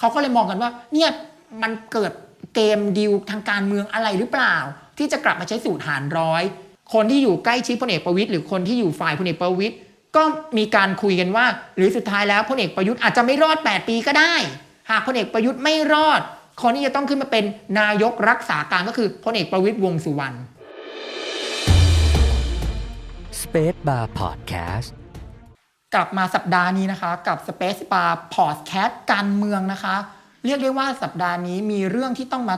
เขาก็เลยมองกันว่าเนี่ยมันเกิดเกมดิวทางการเมืองอะไรหรือเปล่า ที่จะกลับมาใช้สูตรหารร้อย คนที่อยู่ใกล้ชิดพลเอกประวิตยหรือคนที่อยู่ฝ่ายพลเอกประวิตยก็มีการคุยกันว่า หรือสุดท้ายแล้วพลเอกประยุทธ์อาจจะไม่รอด 8 ปีก็ได้ หากพลเอกประยุทธ์ไม่รอด คนที่จะต้องขึ้นมาเป็นนายกรักษาการก็คือพลเอกประวิตยวงสุวรรณ Space Bar Podcast กลับมาสัปดาห์นี้นะคะ กับ Space Bar Podcast การเมืองนะคะ เรียกได้ว่าสัปดาห์นี้มีเรื่องที่ต้องมา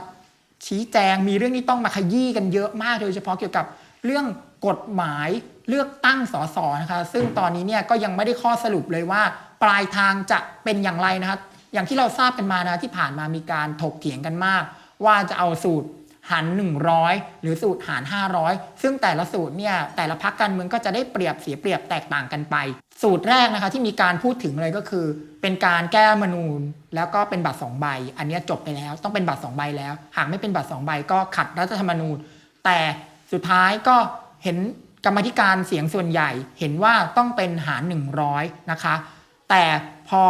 ชี้แจง มีเรื่องที่ต้องมาขยี้กันเยอะมากโดยเฉพาะเกี่ยวกับเรื่องกฎหมายเลือกตั้งสสนะคะ ซึ่งตอนนี้เนี่ยก็ยังไม่ได้ข้อสรุปเลยว่า ปลายทางจะเป็นอย่างไรนะคะอย่างที่เราทราบกันมานะที่ผ่านมามีการถกเถียงกันมาก ว่าจะเอาสูตร หาร 100 หรือสูตรหาร 500 ซึ่งแต่ละสูตรเนี่ยแต่ละพักการเมืองก็จะได้เปรียบเสียเปรียบแตกต่างกันไป สูตรแรกนะคะที่มีการพูดถึงเลยก็คือ เป็นการแก้มนูญแล้วก็เป็นบัตร2ใบ อันนี้จบไปแล้ว ต้องเป็นบัตร2ใบแล้ว หากไม่เป็นบัตร2ใบก็ขัดรัฐธรรมนูญ แต่สุดท้ายก็เห็นกรรมธิการเสียงส่วนใหญ่เห็นว่าต้องเป็นหาร 100 นะคะ แต่พอ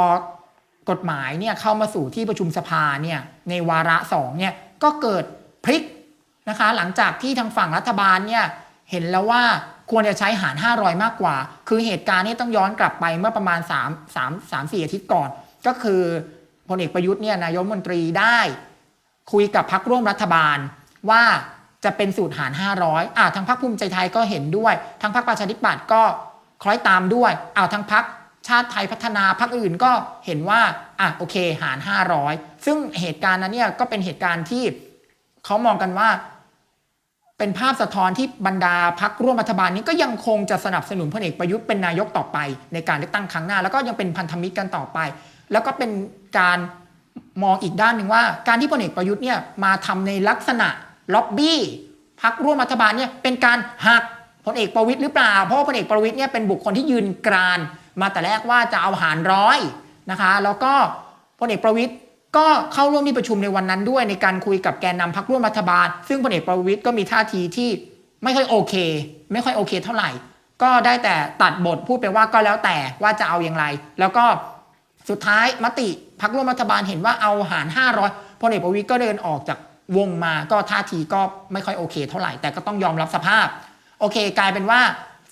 กฎหมายเนี่ยเข้ามาสู่ที่ประชุมสภาเนี่ยในวาระสองเนี่ยก็เกิด พลิกนะคะหลังจากที่ทางฝั่งรัฐบาลเนี่ยเห็นแล้วว่าควรจะใช้หาร 500 มากกว่า คือเหตุการณ์นี้ต้องย้อนกลับไปเมื่อประมาณ 3 3 3 4อาทิตย์ก่อน ก็คือพลเอกประยุทธ์เนี่ยนายกมนตรีได้คุยกับพักร่วมรัฐบาลว่าจะเป็นสูตรหาร 500อ่าทางพักภูมิใจไทยก็เห็นด้วย ทางพักประชาธิปัตย์ก็คล้อยตามด้วยอ้าทางพักชาติไทยพัฒนาพักอื่นก็เห็นว่าอะโอเคหาร 500 ซึ่งเหตุการณ์นั้นเนี่ยก็เป็นเหตุการณ์ที่ เขามองกันว่า เป็นภาพสะท้อนที่บรรดาพักร่วมรัฐบาลนี้ก็ยังคงจะสนับสนุนพลเอกประยุทธ์เป็นนายกต่อไป ในการเลือกตั้งครั้งหน้า แล้วก็ยังเป็นพันธมิตรกันต่อไป แล้วก็เป็นการมองอีกด้านหนึ่งว่า การที่พลเอกประยุทธ์เนี่ยมาทำในลักษณะล็อบบี้พักร่วมรัฐบาลเนี่ยเป็นการหักพลเอกประวิตยหรือเปล่า เพราะว่าพลเอกประวิตยเนี่ยเป็นบุคคลที่ยืนกราน มาแต่แรกว่าจะเอาหารร้อยนะคะ แล้วก็พลเอกประวิตย ก็เข้าร่วมที่ประชุมในวันนั้นด้วยในการคุยกับแกนนำพักร่วมรัฐบาล ซึ่งพลเอกประวิตยก็มีท่าทีที่ไม่ค่อยโอเค ไม่ค่อยโอเคเท่าไหร่ ก็ได้แต่ตัดบทพูดไปว่าก็แล้วแต่ว่าจะเอาอย่างไร แล้วก็สุดท้ายมติพักร่วมรัฐบาลเห็นว่าเอาหาร 500พลเอกประวิตยก็เดินออกจากวงมาก็ท่าทีก็ไม่ค่อยโอเค เท่าไหร่แต่ก็ต้องยอมรับสภาพ โอเค กลายเป็นว่า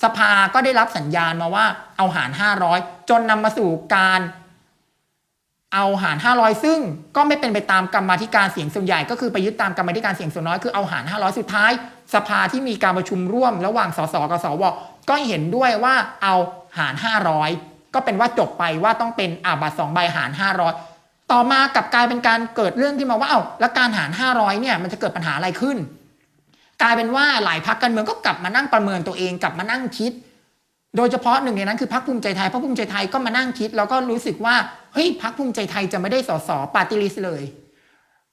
สภาก็ได้รับสัญญาณมาว่าเอาหาร 500 จนนำมาสู่การ เอาหาร 500 ซึ่งก็ไม่เป็นไปตามกรรมาธิการเสียงส่วนใหญ่ ก็คือไปยึดตามกรรมาธิการเสียงส่วนน้อยคือเอาหาร 500 สุดท้าย สภาที่มีการประชุมร่วม ระหว่างสสกับสวก็เห็นด้วยว่าเอาหาร 500 ก็เป็นว่าจบไปว่าต้องเป็นอาบัตสองใบหาร 500 ต่อมากับกลายเป็นการเกิดเรื่องที่มาว่าเอ้าแล้วการหาร 500 เนี่ยมันจะเกิดปัญหาอะไรขึ้น กลายเป็นว่าหลายพักการเมืองก็กลับมานั่งประเมินตัวเองกลับมานั่งคิด โดยเฉพาะหนึ่งในนั้นคือพรรคภูมิใจไทยพรรคภูมิใจไทยก็มานั่งคิด แล้วก็รู้สึกว่าเฮ้ยพรรคภูมิใจไทยจะไม่ได้สสปาร์ตี้ลิสเลย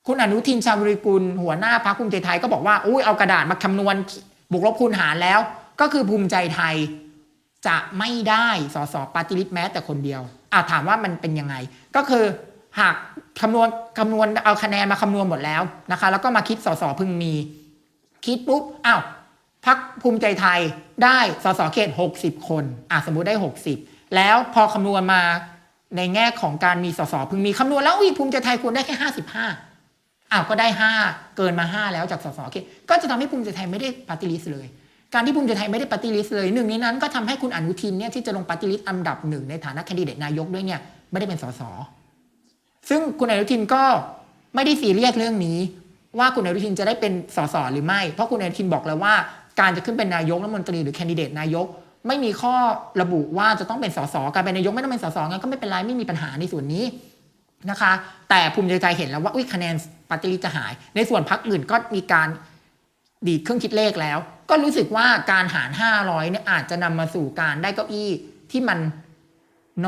คุณอนุทินชาญวิริกุลหัวหน้าพรรคภูมิใจไทยก็บอกว่าอุ้ยเอากระดาษมาคำนวณบวกลบคูณหารแล้ว ก็คือภูมิใจไทยจะไม่ได้สสปาร์ตี้ลิสแม้แต่คนเดียวอะถามว่ามันเป็นยังไง ก็คือหากคำนวณคำนวณเอาคะแนนมาคำนวณหมดแล้วนะคะ แล้วก็มาคิดสสพึงมี คิดปุ๊บอ้าว พักภูมิใจไทยได้สสเขต 60 คนอะสมมุติได้ 60 แล้วพอคำนวณมาในแง่ของการมีสสพึงมีคำนวณแล้วอุ้ยภูมิใจไทยควรได้แค่ 55อ้าวก็ได้ 5 เกินมา 5 แล้วจากสสเขตก็จะทำให้ภูมิใจไทยไม่ได้ปฏิริษเลย การที่ภูมิใจไทยไม่ได้ปฏิริษเลยหนึ่งในนั้นก็ทำให้คุณอนุทินเนี่ยที่จะลงปฏิริษอันดับหนึ่งในฐานะแคนดิเดตนายกด้วยเนี่ยไม่ได้เป็นสสซึ่งคุณอนุทินก็ไม่ได้ซีเรียสเรื่องนี้ ว่าคุณอนุทินจะได้เป็นสสหรือไม่ เพราะคุณอนุทินบอกแล้วว่า การจะขึ้นเป็นนายกรัฐมนตรีหรือแคนดิเดตนายก ไม่มีข้อระบุว่าจะต้องเป็นสสการเป็นนายกไม่ต้องเป็นสสงั้นก็ไม่เป็นไรไม่มีปัญหาในส่วนนี้นะคะ แต่ภูมิใจไทยเห็นแล้วว่าอุ้ยคะแนนปฏิริษีจะหาย ในส่วนพรรคอื่นก็มีการดีดเครื่องคิดเลขแล้ว ก็รู้สึกว่าการหาร 500เนี่ยอาจจะนำมาสู่การได้เก้าอี้ที่มัน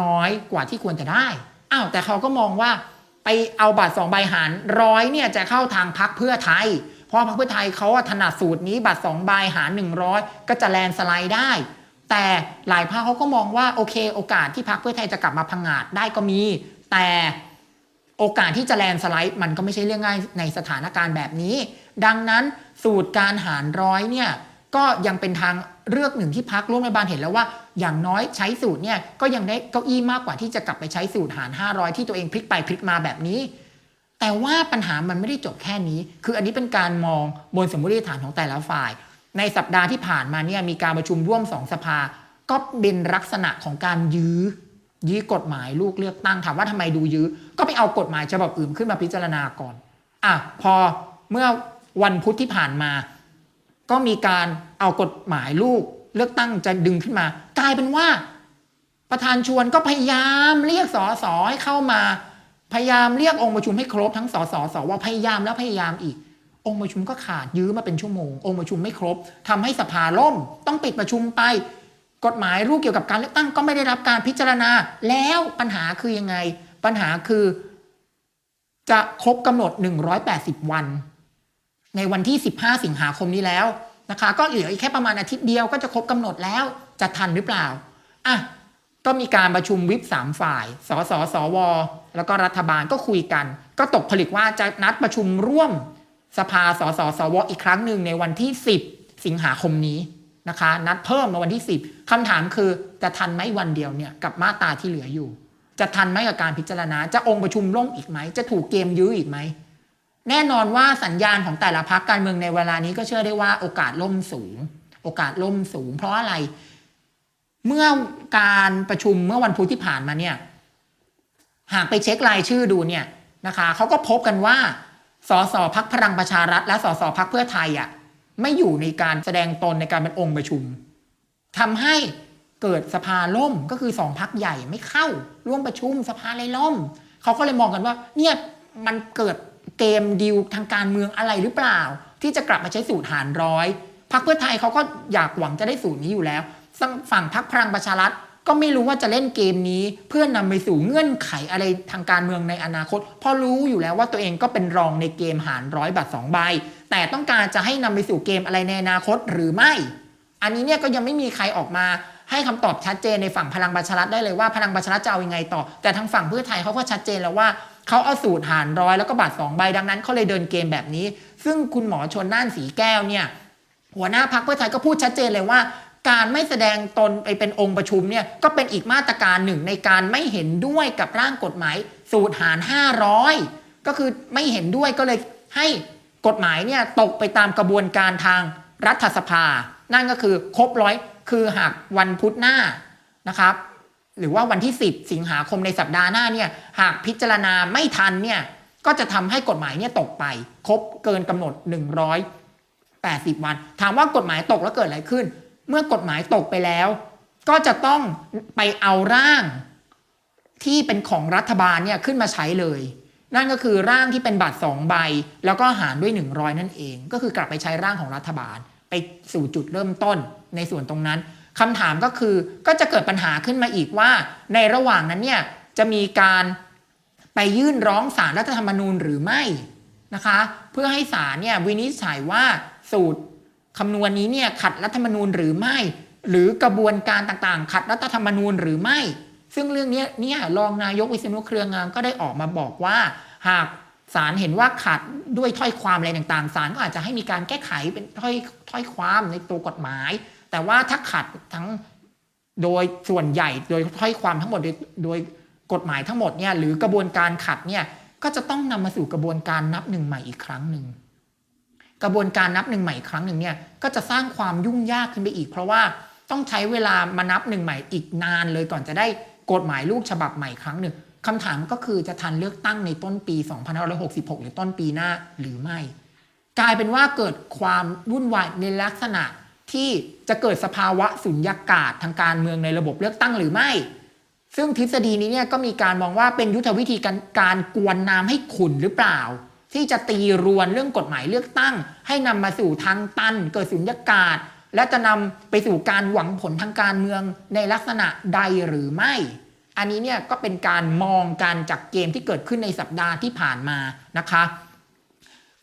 น้อยกว่าที่ควรจะได้อ้าวแต่เขาก็มองว่าไปเอาบัตรสองใบหารร้อยเนี่ยจะเข้าทางพักเพื่อไทย เพราะพักเพื่อไทยเขาถนัดสูตรนี้บัตรสองใบหารหนึ่งร้อยก็จะแลนสไลด์ได้ แต่หลายพักเขาก็มองว่าโอเค โอกาสที่พักเพื่อไทยจะกลับมาพังงาดได้ก็มี แต่โอกาสที่จะแลนสไลด์มันก็ไม่ใช่เรื่องง่ายในสถานการณ์แบบนี้ ดังนั้นสูตรการหารร้อยเนี่ยก็ยังเป็นทางเลือกหนึ่งที่พักร่วมรัฐบาลเห็นแล้วว่า อย่างน้อยใช้สูตรเนี่ยก็ยังได้เก้าอี้มากกว่าที่จะกลับไปใช้สูตรหาร 500 ที่ตัวเองพลิกไปพลิกมาแบบนี้ แต่ว่าปัญหามันไม่ได้จบแค่นี้ คืออันนี้เป็นการมองบนสมมติฐานของแต่ละฝ่าย ในสัปดาห์ที่ผ่านมาเนี่ยมีการประชุมร่วมสองสภา ก็เป็นลักษณะของการยื้อยื้อกฎหมายลูกเลือกตั้งถามว่าทำไมดูยื้อ ก็ไปเอากฎหมายฉบับอื่นขึ้นมาพิจารณาก่อน อะพอเมื่อวันพุธที่ผ่านมา ก็มีการเอากฎหมายลูกเลือกตั้งจะดึงขึ้นมา กลายเป็นว่า ประธานชวนก็พยายามเรียกสอสอให้เข้ามา พยายามเรียกองค์ประชุมให้ครบทั้งสสสวพยายามแล้วพยายามอีก องค์ประชุมก็ขาดยื้อมาเป็นชั่วโมง องค์ประชุมไม่ครบทำให้สภาล่ม ต้องปิดประชุมไป กฎหมายรูปเกี่ยวกับการเลือกตั้งก็ไม่ได้รับการพิจารณา แล้วปัญหาคือยังไง ปัญหาคือ จะครบกำหนด 180 วัน ในวันที่ 15 สิงหาคมนี้แล้วนะคะ ก็เหลืออีกแค่ประมาณอาทิตย์เดียวก็จะครบกำหนดแล้วจะทันหรือเปล่าอะ ก็มีการประชุมวิปสามฝ่าย สสสว แล้วก็รัฐบาลก็คุยกัน ก็ตกผลึกว่าจะนัดประชุมร่วมสภาสสสว อีกครั้งหนึ่งในวันที่ 10 สิงหาคมนี้นะคะ นัดเพิ่มในวันที่ 10คำถามคือจะทันไหมวันเดียวเนี่ยกับมาตราที่เหลืออยู่ จะทันไหมกับการพิจารณา จะองค์ประชุมล่มอีกไหม จะถูกเกมยื้ออีกไหม แน่นอนว่าสัญญาณของแต่ละพักการเมืองในเวลานี้ก็เชื่อได้ว่าโอกาสล่มสูง โอกาสล่มสูง เพราะอะไร เมื่อการประชุมเมื่อวันพุธที่ผ่านมาเนี่ย หากไปเช็ครายชื่อดูเนี่ยนะคะเขาก็พบกันว่าสสพักพลังประชารัฐ และสสพักเพื่อไทยอะไม่อยู่ในการแสดงตนในการเป็นองค์ประชุมทำให้เกิดสภาล่มก็คือสองพักใหญ่ไม่เข้า ร่วมประชุมสภาเลยล่มเขาก็เลยมองกันว่า เนี่ยมันเกิดเกมดิวทางการเมืองอะไรหรือเปล่า ที่จะกลับมาใช้สูตรหารร้อยพักเพื่อไทยเขาก็อยากหวังจะได้สูตรนี้อยู่แล้ว ฝั่งพักพลังประชารัฐก็ไม่รู้ว่าจะเล่นเกมนี้ เพื่อนำไปสู่เงื่อนไขอะไรทางการเมืองในอนาคต เพราะรู้อยู่แล้วว่าตัวเองก็เป็นรองในเกมหารร้อยบัตรสองใบ แต่ต้องการจะให้นำไปสู่เกมอะไรในอนาคตหรือไม่ อันนี้เนี่ยก็ยังไม่มีใครออกมาให้คำตอบชัดเจนในฝั่งพลังประชารัฐได้เลยว่าพลังประชารัฐจะเอาอยังไงต่อ แต่ทางฝั่งเพื่อไทยเขาก็ชัดเจนแล้วว่าเขาเอาสูตรหารร้อยแล้วก็บัตรสองใบดังนั้นเขาเลยเดินเกมแบบนี้ ซึ่งคุณหมอชนน่านสีแก้วเนี่ยหัวหน้าพักเพื่อไทยก็พูดชัดเจนเลยว่า การไม่แสดงตนไปเป็นองค์ประชุมเนี่ยก็เป็นอีกมาตรการหนึ่งในการไม่เห็นด้วยกับร่างกฎหมายสูตรหาร 500 ก็คือไม่เห็นด้วยก็เลยให้กฎหมายเนี่ยตกไปตามกระบวนการทางรัฐสภา นั่นก็คือครบร้อยคือหากวันพุธหน้านะครับ หรือว่าวันที่ 10 สิงหาคมในสัปดาห์หน้าเนี่ยหากพิจารณาไม่ทันเนี่ยก็จะทำให้กฎหมายเนี่ยตกไป ครบเกินกำหนด 180 วัน ถามว่ากฎหมายตกแล้วเกิดอะไรขึ้น เมื่อกฎหมายตกไปแล้ว ก็จะต้องไปเอาร่างที่เป็นของรัฐบาลเนี่ยขึ้นมาใช้เลย นั่นก็คือร่างที่เป็นบัตรสองใบ แล้วก็หารด้วย 100 นั่นเอง ก็คือกลับไปใช้ร่างของรัฐบาล ไปสู่จุดเริ่มต้นในส่วนตรงนั้นคำถามก็คือก็จะเกิดปัญหาขึ้นมาอีกว่า ในระหว่างนั้นเนี่ยจะมีการไปยื่นร้องศาลรัฐธรรมนูญหรือไม่นะคะ เพื่อให้ศาลเนี่ยวินิจฉัยว่าสูตร คำนวณนี้เนี่ยขัดรัฐธรรมนูญหรือไม่ หรือกระบวนการต่างๆ ขัดรัฐธรรมนูญหรือไม่ ซึ่งเรื่องนี้เนี่ยรองนายกวิษณุเครืองามก็ได้ออกมาบอกว่า หากศาลเห็นว่าขัดด้วยถ้อยความอะไรต่างๆศาลก็อาจจะให้มีการแก้ไขเป็นถ้อยถ้อยความในตัวกฎหมาย แต่ว่าถ้าขัดทั้งโดยส่วนใหญ่โดยถ้อยความทั้งหมดโดยโดยกฎหมายทั้งหมดเนี่ยหรือกระบวนการขัดเนี่ยก็จะต้องนำมาสู่กระบวนการนับหนึ่งใหม่อีกครั้งหนึ่ง กระบวนการนับหนึ่งใหม่ครั้งหนึ่งเนี่ยก็จะสร้างความยุ่งยากขึ้นไปอีก เพราะว่าต้องใช้เวลามานับหนึ่งใหม่อีกนานเลยก่อนจะได้กฎหมายลูกฉบับใหม่ครั้งหนึ่งคำถามก็คือจะทันเลือกตั้งในต้นปี 2566 หรือต้นปีหน้าหรือไม่ กลายเป็นว่าเกิดความวุ่นวายในลักษณะที่จะเกิดสภาวะสุญญากาศทางการเมืองในระบบเลือกตั้งหรือไม่ ซึ่งทฤษฎีนี้เนี่ยก็มีการมองว่าเป็นยุทธวิธีการการกวนน้ำให้ขุ่นหรือเปล่า ที่จะตีรวนเรื่องกฎหมายเลือกตั้ง ให้นำมาสู่ทางตัน เกิดสุญญากาศ และจะนำไปสู่การหวังผลทางการเมืองในลักษณะใดหรือไม่ อันนี้เนี่ยก็เป็นการมองกันจากเกมที่เกิดขึ้นในสัปดาห์ที่ผ่านมานะคะ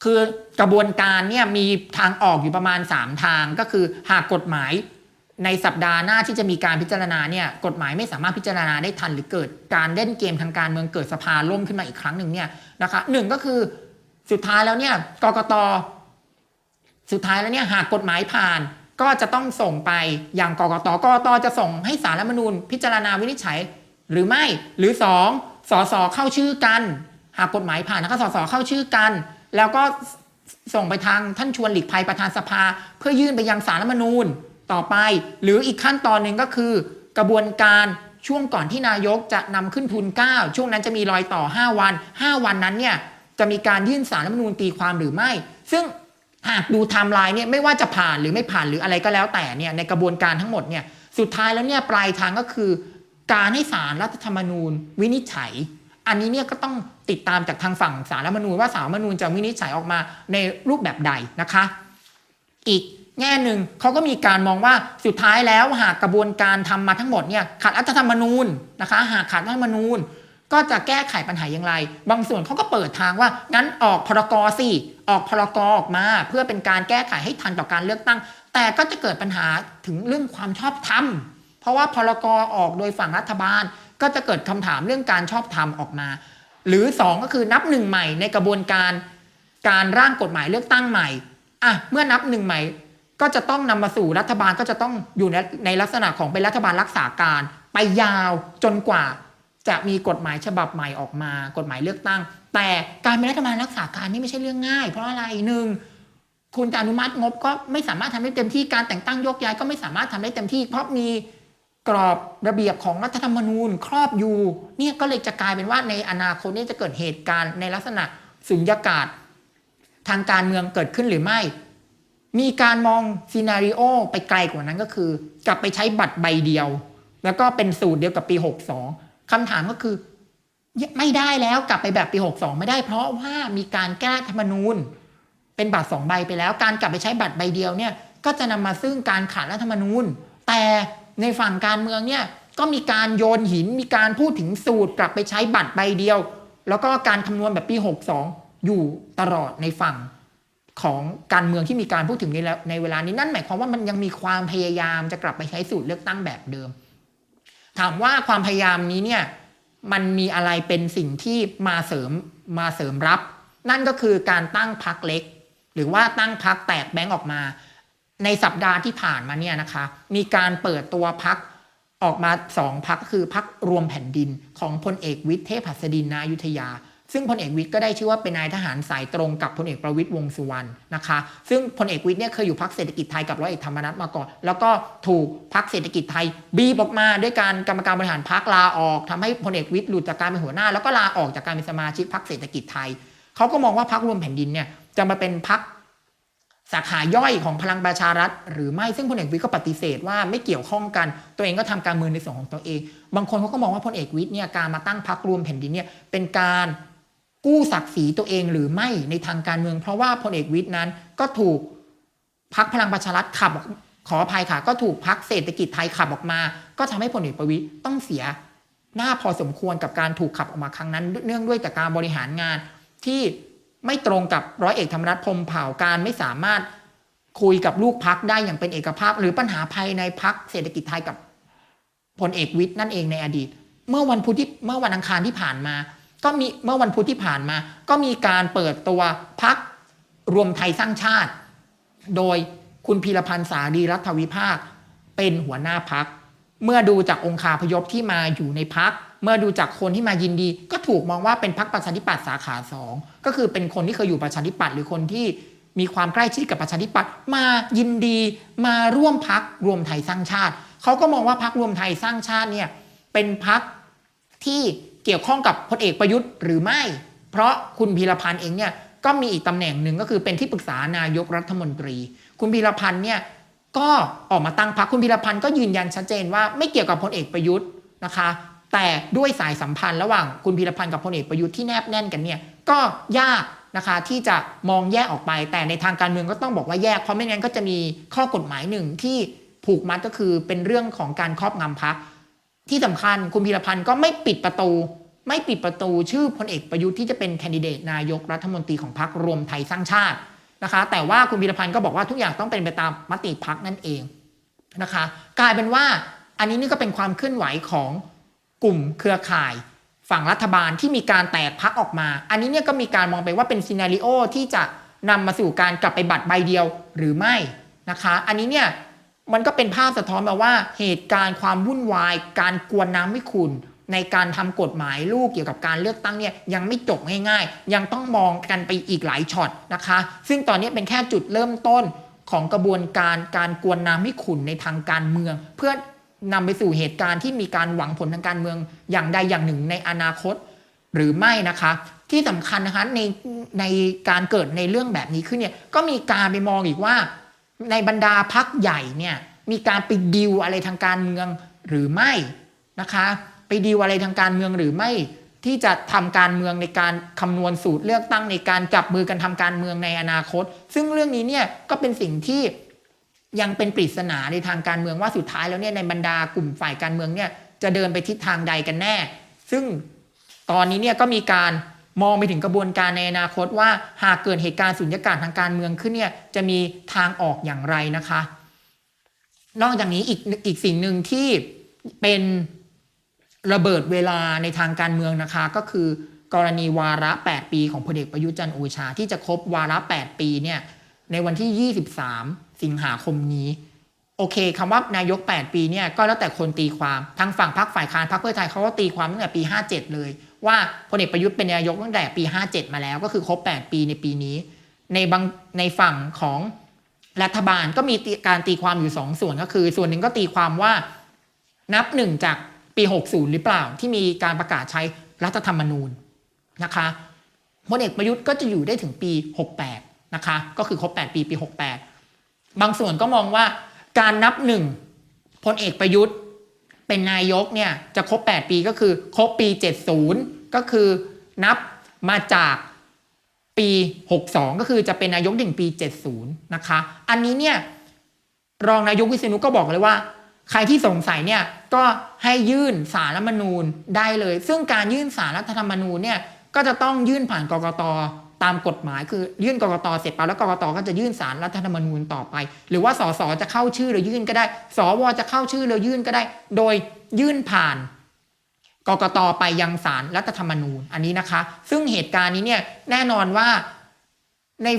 คือกระบวนการเนี่ยมีทางออกอยู่ประมาณ 3 ทางก็คือหากกฎหมายในสัปดาห์หน้าที่จะมีการพิจารณาเนี่ยกฎหมายไม่สามารถพิจารณาได้ทันหรือเกิดการเล่นเกมทางการเมืองเกิดสภาล่มขึ้นมาอีกครั้งหนึ่งเนี่ยนะคะหนึ่งก็คือ สุดท้ายแล้วเนี่ยกกตสุดท้ายแล้วเนี่ยหากกฎหมายผ่าน ก็จะต้องส่งไปอยังกกตกกตจะส่งให้สารรัฐมนูญพิจารณาวินิจฉัย หรือไม่หรือสองสสเข้าชื่อกัน หากกฎหมายผ่านนะคะสสเข้าชื่อกัน แล้วก็ส่งไปทางท่านชวนหลีกภัยประธานสภา เพื่อยื่นไปยังสารรัฐมนูญต่อไป หรืออีกขั้นตอนหนึ่งก็คือ กระบวนการช่วงก่อนที่นายกจะนำขึ้นทุนเก้าช่วงนั้นจะมีรอยต่อ 5 วัน 5 วันนั้นเนี่ย จะมีการยื่นสารรัฐธรรมนูญตีความหรือไม่ ซึ่งหากดูไทม์ไลน์เนี่ยไม่ว่าจะผ่านหรือไม่ผ่านหรืออะไรก็แล้วแต่เนี่ยในกระบวนการทั้งหมดเนี่ยสุดท้ายแล้วเนี่ยปลายทางก็คือ การให้สารรัฐธรรมนูญ วินิจฉัย อันนี้เนี่ยก็ต้องติดตามจากทางฝั่งสารรัฐธรรมนูญว่าสารรัฐธรรมนูญจะวินิจฉัยออกมาในรูปแบบใดนะคะ อีกแง่หนึ่งเขาก็มีการมองว่าสุดท้ายแล้วหากกระบวนการทำมาทั้งหมดเนี่ยขัดรัฐธรรมนูญนะคะ หากขัดรัฐธรรมนูญ ก็จะแก้ไขปัญหาอย่างไร บางส่วนเขาก็เปิดทางว่า งั้นออกพรกสิ ออกพรกออกมา เพื่อเป็นการแก้ไขให้ทันต่อการเลือกตั้ง แต่ก็จะเกิดปัญหาถึงเรื่องความชอบธรรม เพราะว่าพรกออกโดยฝั่งรัฐบาล ก็จะเกิดคำถามเรื่องการชอบธรรมออกมา หรือสองก็คือนับหนึ่งใหม่ในกระบวนการการร่างกฎหมายเลือกตั้งใหม่ อะ เมื่อนับหนึ่งใหม่ ก็จะต้องนำมาสู่รัฐบาลก็จะต้องอยู่ในในลักษณะของเป็นรัฐบาลรักษาการ ไปยาวจนกว่า จะมีกฎหมายฉบับใหม่ออกมา กฎหมายเลือกตั้ง แต่การเป็นรัฐบาลรักษาการนี่ไม่ใช่เรื่องง่าย เพราะอะไรหนึ่งคุณจะอนุมัติงบก็ไม่สามารถทำได้เต็มที่การแต่งตั้งยกย้ายก็ไม่สามารถทำได้เต็มที่ เพราะมีกรอบระเบียบของรัฐธรรมนูญครอบอยู่เนี่ยก็เลยจะกลายเป็นว่าในอนาคตนี่จะเกิดเหตุการณ์ในลักษณะสุญญากาศ ทางการเมืองเกิดขึ้นหรือไม่ มีการมองซีนารีโอไปไกลกว่านั้นก็คือ กลับไปใช้บัตรใบเดียว แล้วก็เป็นสูตรเดียวกับปี 62 คำถามก็คือ ไม่ได้แล้วกลับไปแบบปี 62 ไม่ได้ เพราะว่ามีการแก้ธรรมนูญ เป็นบัตรสองใบไปแล้ว การกลับไปใช้บัตรใบเดียวเนี่ยก็จะนำมาซึ่งการขาดรัฐธรรมนูญ แต่ในฝั่งการเมืองเนี่ยก็มีการโยนหินมีการพูดถึงสูตรกลับไปใช้บัตรใบเดียว แล้วก็การคำนวณแบบปี 62 อยู่ตลอดในฝั่งของการเมืองที่มีการพูดถึงในในเวลานี้นั่นหมายความว่ามันยังมีความพยายามจะกลับไปใช้สูตรเลือกตั้งแบบเดิม ถามว่าความพยายามนี้เนี่ยมันมีอะไรเป็นสิ่งที่มาเสริมมาเสริมรับ นั่นก็คือการตั้งพักเล็ก หรือว่าตั้งพักแตกแบงก์ออกมา ในสัปดาห์ที่ผ่านมาเนี่ยนะคะมีการเปิดตัวพักออกมาสองพักคือพักรวมแผ่นดินของพลเอกวิทย์เทพหัสดินนายุทธยา ซึ่งพลเอกวิทย์ก็ได้ชื่อว่าเป็นนายทหารสายตรงกับพลเอกประวิตยวงสุวรรณนะคะ ซึ่งพลเอกวิทย์เนี่ยเคยอยู่พักเศรษฐกิจไทยกับร้อยเอกธรรมนัฐมาก่อน แล้วก็ถูกพักเศรษฐกิจไทยบีบออกมาด้วยการกรรมการบริหารพักลาออกทำให้พลเอกวิทย์หลุดจากการเป็นหัวหน้า แล้วก็ลาออกจากการเป็นสมาชิกพักเศรษฐกิจไทยเขาก็มองว่าพักรวมแผ่นดินเนี่ยจะมาเป็นพักสาขาย่อยของพลังประชารัฐ หรือไม่ซึ่งพลเอกวิทย์ก็ปฏิเสธว่าไม่เกี่ยวข้องกัน ตัวเองก็ทำการเมืองในส่วนของตัวเอง บางคนเขาก็มองว่าพลเอกวิทย์เนี่ยการมาตั้งพักรวมแผ่นดินเนี่ยเป็นการ กู้ศักดิ์ศรีตัวเองหรือไม่ในทางการเมือง เพราะว่าพลเอกวิทย์นั้นก็ถูกพักพลังประชารัฐขับขออภัยค่ะ ก็ถูกพักเศรษฐกิจไทยขับออกมา ก็ทำให้พลเอกประวิทย์ต้องเสียหน้าพอสมควรกับการถูกขับออกมาครั้งนั้น เนื่องด้วยจากการบริหารงานที่ไม่ตรงกับร้อยเอกธรรมนัฐพรมเผ่าการไม่สามารถคุยกับลูกพักได้อย่างเป็นเอกภาพ หรือปัญหาภายในพักเศรษฐกิจไทยกับพลเอกวิทย์นั่นเองในอดีต เมื่อวันพุธที่เมื่อวันอังคารที่ผ่านมา ก็มีเมื่อวันพุธที่ผ่านมา ก็มีการเปิดตัวพักรวมไทยสร้างชาติ โดยคุณพีรพันธ์สารีรัฐวิภาค เป็นหัวหน้าพัก เมื่อดูจากองคาพยพที่มาอยู่ในพัก เมื่อดูจากคนที่มายินดี ก็ถูกมองว่าเป็นพักประชาธิปัตย์สาขาสองก็คือเป็นคนที่เคยอยู่ประชาธิปัตย์หรือคนที่มีความใกล้ชิดกับประชาธิปัตย์มายินดีมาร่วมพักรวมไทยสร้างชาติ เขาก็มองว่าพักรวมไทยสร้างชาติเนี่ยเป็นพักที่ เกี่ยวข้องกับพลเอกประยุทธ์หรือไม่ เพราะคุณพีรพันธ์เองเนี่ยก็มีอีกตำแหน่งหนึ่งก็คือเป็นที่ปรึกษานายกรัฐมนตรี คุณพีรพันธ์เนี่ยก็ออกมาตั้งพักคุณพีรพันธ์ก็ยืนยันชัดเจนว่าไม่เกี่ยวกับพลเอกประยุทธ์นะคะ แต่ด้วยสายสัมพันธ์ระหว่างคุณพีรพันธ์กับพลเอกประยุทธ์ที่แนบแน่นกันเนี่ยก็ยากนะคะที่จะมองแยกออกไป แต่ในทางการเมืองก็ต้องบอกว่าแยกเพราะไม่งั้นก็จะมีข้อกฎหมายหนึ่งที่ผูกมัดก็คือเป็นเรื่องของการครอบงำพัก ที่สำคัญคุณพีรพันธ์ก็ไม่ปิดประตู ไม่ปิดประตูชื่อพลเอกประยุทธ์ที่จะเป็นแคนดิเดตนายกรัฐมนตรีของพรรครวมไทยสร้างชาตินะคะ แต่ว่าคุณพีรพันธ์ก็บอกว่าทุกอย่างต้องเป็นไปตามมติพักนั่นเองนะคะ กลายเป็นว่าอันนี้นี่ก็เป็นความเคลื่อนไหวของกลุ่มเครือข่าย ฝั่งรัฐบาลที่มีการแตกพักออกมา อันนี้เนี่ยก็มีการมองไปว่าเป็นซีนารีโอที่จะนำมาสู่การกลับไปบัตรใบเดียวหรือไม่นะคะ อันนี้เนี่ย มันก็เป็นภาพสะท้อนมาว่าเหตุการณ์ความวุ่นวาย การกวนน้ำไม่ขุนในการทำกฎหมายลูกเกี่ยวกับการเลือกตั้งเนี่ยยังไม่จบง่ายๆ ยังต้องมองกันไปอีกหลายช็อตนะคะ ซึ่งตอนนี้เป็นแค่จุดเริ่มต้นของกระบวนการการกวนน้ำให้ขุนในทางการเมือง เพื่อนำไปสู่เหตุการณ์ที่มีการหวังผลทางการเมืองอย่างใดอย่างหนึ่งในอนาคตหรือไม่นะคะ ที่สำคัญนะคะในในการเกิดในเรื่องแบบนี้ขึ้นเนี่ยก็มีการไปมองอีกว่า ในบรรดาพักใหญ่เนี่ยมีการไปดิวอะไรทางการเมืองหรือไม่นะคะไปดิวอะไรทางการเมืองหรือไม่ที่จะทำการเมืองในการคำนวณสูตรเลือกตั้งในการจับมือกันทำการเมืองในอนาคต ซึ่งเรื่องนี้เนี่ยก็เป็นสิ่งที่ยังเป็นปริศนาในทางการเมืองว่าสุดท้ายแล้วเนี่ยในบรรดากลุ่มฝ่ายการเมืองเนี่ยจะเดินไปทิศทางใดกันแน่ ซึ่งตอนนี้เนี่ยก็มีการ มองไปถึงกระบวนการในอนาคตว่าหากเกิดเหตุการณ์สุญญากาศทางการเมืองขึ้นเนี่ยจะมีทางออกอย่างไรนะคะ นอกจากนี้อีกอีกสิ่งหนึ่งที่เป็นระเบิดเวลาในทางการเมืองนะคะ ก็คือกรณีวาระ 8 ปีของพลเอกประยุจันทร์โอชา ที่จะครบวาระ 8 ปีเนี่ยในวันที่ 23 สิงหาคมนี้โอเคคำว่านายก 8 ปีเนี่ยก็แล้วแต่คนตีความทางฝั่งพรรคฝ่ายค้านพรรคเพื่อไทยเขาก็ตีความตั้งแต่ปี 57 เลย ว่าพลเอกประยุทธ์เป็นนายกตั้งแต่ปี 57 มาแล้วก็คือครบ 8 ปีในปีนี้ ในบางในฝั่งของรัฐบาลก็มีการตีความอยู่สองส่วนก็คือ ส่วนหนึ่งก็ตีความว่านับหนึ่งจากปี 60 หรือเปล่าที่มีการประกาศใช้รัฐธรรมนูญนะคะพลเอกประยุทธ์ก็จะอยู่ได้ถึงปี 68 นะคะ ก็คือครบ 8 ปีปี 68 บางส่วนก็มองว่าการนับหนึ่งพลเอกประยุทธ์ เป็นนายกเนี่ยจะครบ 8 ปีก็คือครบปี 70 ก็คือนับมาจากปี 62 ก็คือจะเป็นนายกถึงปี 70 นะคะ อันนี้เนี่ยรองนายกวิษณุก็บอกเลยว่า ใครที่สงสัยเนี่ยก็ให้ยื่นสารรัฐธรรมนูญได้เลย ซึ่งการยื่นสารรัฐธรรมนูญเนี่ยก็จะต้องยื่นผ่านกกต ตามกฎหมายคือยื่นกกตเสร็จไปแล้วกกตก็จะยื่นสารรัฐธรรมนูญต่อไป หรือว่าสสจะเข้าชื่อหรือยื่นก็ได้ สวจะเข้าชื่อหรือยื่นก็ได้ โดยยื่นผ่านกกตไปยังศาลรัฐธรรมนูญอันนี้นะคะ ซึ่งเหตุการณ์นี้เนี่ยแน่นอนว่าใน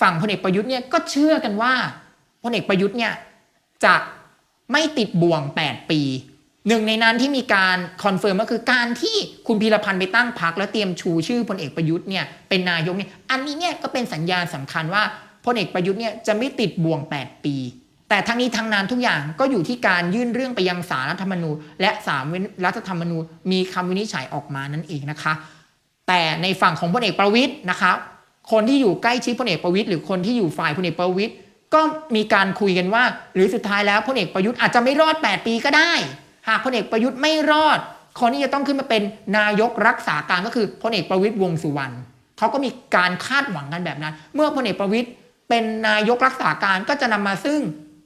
ฝั่งพลเอกประยุทธ์เนี่ยก็เชื่อกันว่าพลเอกประยุทธ์เนี่ยจะไม่ติดบ่วง 8 ปี หนึ่งในนั้นที่มีการคอนเฟิร์มก็คือการที่คุณพีรพันธ์ไปตั้งพักแล้วเตรียมชูชื่อพลเอกประยุทธ์เนี่ยเป็นนายกเนี่ยอันนี้เนี่ยก็เป็นสัญญาณสำคัญว่าพลเอกประยุทธ์เนี่ยจะไม่ติดบ่วง 8 ปี แต่ทั้งนี้ทั้งนั้นทุกอย่างก็อยู่ที่การยื่นเรื่องไปยังศาลรัฐธรรมนูญ และศาลรัฐธรรมนูญมีคำวินิจฉัยออกมานั่นเองนะคะ แต่ในฝั่งของพลเอกประวิทย์นะคะคนที่อยู่ใกล้ชิดพลเอกประวิทย์หรือคนที่อยู่ฝ่ายพลเอกประวิทย์ก็มีการคุยกันว่า หรือสุดท้ายแล้วพลเอกประยุทธ์อาจจะไม่รอด 8 ปีก็ได้ หากพลเอกประยุทธ์ไม่รอดคนที่จะต้องขึ้นมาเป็นนายกรักษาการก็คือพลเอกประวิตยวงสุวรรณเขาก็มีการคาดหวังกันแบบนั้น เมื่อพลเอกประวิตยเป็นนายกรักษาการก็จะนำมาซึ่ง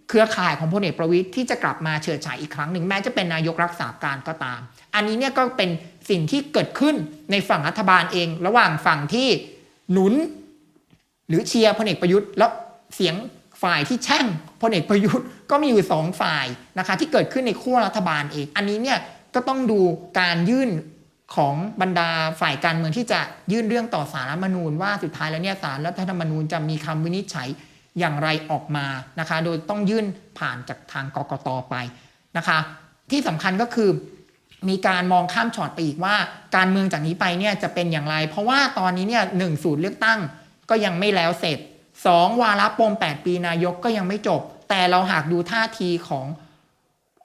เครือข่ายของพลเอกประวิตยที่จะกลับมาเฉิดฉายอีกครั้งหนึ่งแม้จะเป็นนายกรักษาการก็ตาม อันนี้เนี่ยก็เป็นสิ่งที่เกิดขึ้นในฝั่งรัฐบาลเอง ระหว่างฝั่งที่หนุน หรือเชียร์พลเอกประยุทธ์แล้วเสียงฝ่ายที่แช่ง พลเอกประยุทธ์ก็มีอยู่สองฝ่ายนะคะที่เกิดขึ้นในขั้วรัฐบาลเองอันนี้เนี่ยก็ต้องดูการยื่นของบรรดาฝ่ายการเมืองที่จะยื่นเรื่องต่อสารรัฐมนูญว่าสุดท้ายแล้วเนี่ยสารรัฐธรรมนูญจะมีคำวินิจฉัยอย่างไรออกมานะคะ โดยต้องยื่นผ่านจากทางกกตไปนะคะ ที่สำคัญก็คือ มีการมองข้ามช็อตไปอีกว่า การเมืองจากนี้ไปเนี่ยจะเป็นอย่างไร เพราะว่าตอนนี้เนี่ยหนึ่งสูตรเลือกตั้งก็ยังไม่แล้วเสร็จสองวาระปม 8 ปีนายกก็ยังไม่จบ แต่เราหากดูท่าทีของ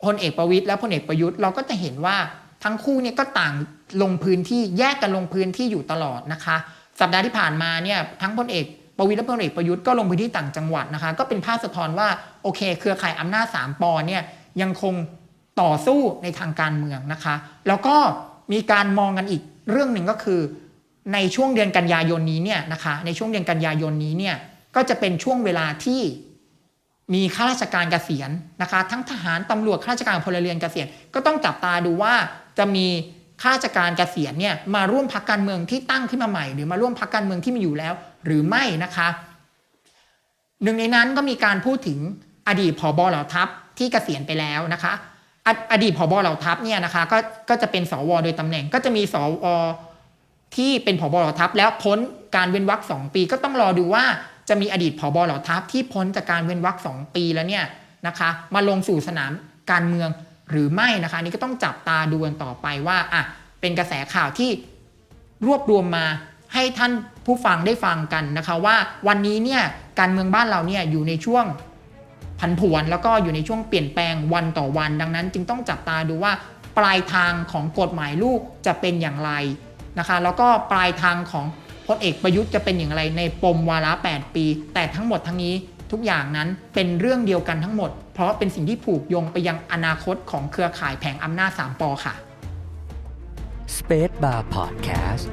พลเอกประวิตยและพลเอกประยุทธ์เราก็จะเห็นว่าทั้งคู่เนี่ยก็ต่างลงพื้นที่แยกกันลงพื้นที่อยู่ตลอดนะคะ สัปดาห์ที่ผ่านมาเนี่ยทั้งพลเอกประวิตยและพลเอกประยุทธ์ก็ลงพื้นที่ต่างจังหวัดนะคะ ก็เป็นภาพสะท้อนว่าโอเค เครือข่ายอำนาจสามปอเนี่ยยังคงต่อสู้ในทางการเมืองนะคะ แล้วก็มีการมองกันอีกเรื่องหนึ่งก็คือ ในช่วงเดือนกันยายนนี้เนี่ยนะคะในช่วงเดือนกันยายนนี้เนี่ยก็จะเป็นช่วงเวลาที่ มีข้าราชการเกษียณนะคะ ทั้งทหารตำรวจข้าราชการพลเรือนเกษียณก็ต้องจับตาดูว่าจะมีข้าราชการเกษียณเนี่ยมาร่วมพักการเมืองที่ตั้งขึ้นมาใหม่ หรือมาร่วมพักการเมืองที่มีอยู่แล้ว หรือไม่นะคะหนึ่งในนั้นก็มีการพูดถึงอดีตผบเหล่าทัพที่เกษียณไปแล้วนะคะออดีตผบเหล่าทัพเนี่ยนะคะก็ก็จะเป็นสวโดยตำแหน่ง ก็จะมีสวที่เป็นผบเหล่าทัพแล้วพ้นการเว้นวรรคสองปีก็ต้องรอดูว่า จะมีอดีตผบเหล่าทัพที่พ้นจากการเว้นวรรคสองปีแล้วเนี่ยนะคะมาลงสู่สนามการเมืองหรือไม่นะคะนนี่ก็ต้องจับตาดูกันต่อไปว่าอะเป็นกระแสข่าวที่รวบรวมมาให้ท่านผู้ฟังได้ฟังกันนะคะว่าวันนี้เนี่ยการเมืองบ้านเราเนี่ยอยู่ในช่วงผันผวนแล้วก็อยู่ในช่วงเปลี่ยนแปลงวันต่อวัน ดังนั้น จึงต้องจับตาดูว่าปลายทางของกฎหมายลูกจะเป็นอย่างไรนะคะ แล้วก็ปลายทางของ พลเอกประยุทธ์จะเป็นอย่างไรในปมวาระ 8 ปี แต่ทั้งหมดทั้งนี้ทุกอย่างนั้นเป็นเรื่องเดียวกันทั้งหมด เพราะเป็นสิ่งที่ผูกโยงไปยังอนาคตของเครือข่ายแผงอำนาจ 3ปอค่ะ Space Bar Podcast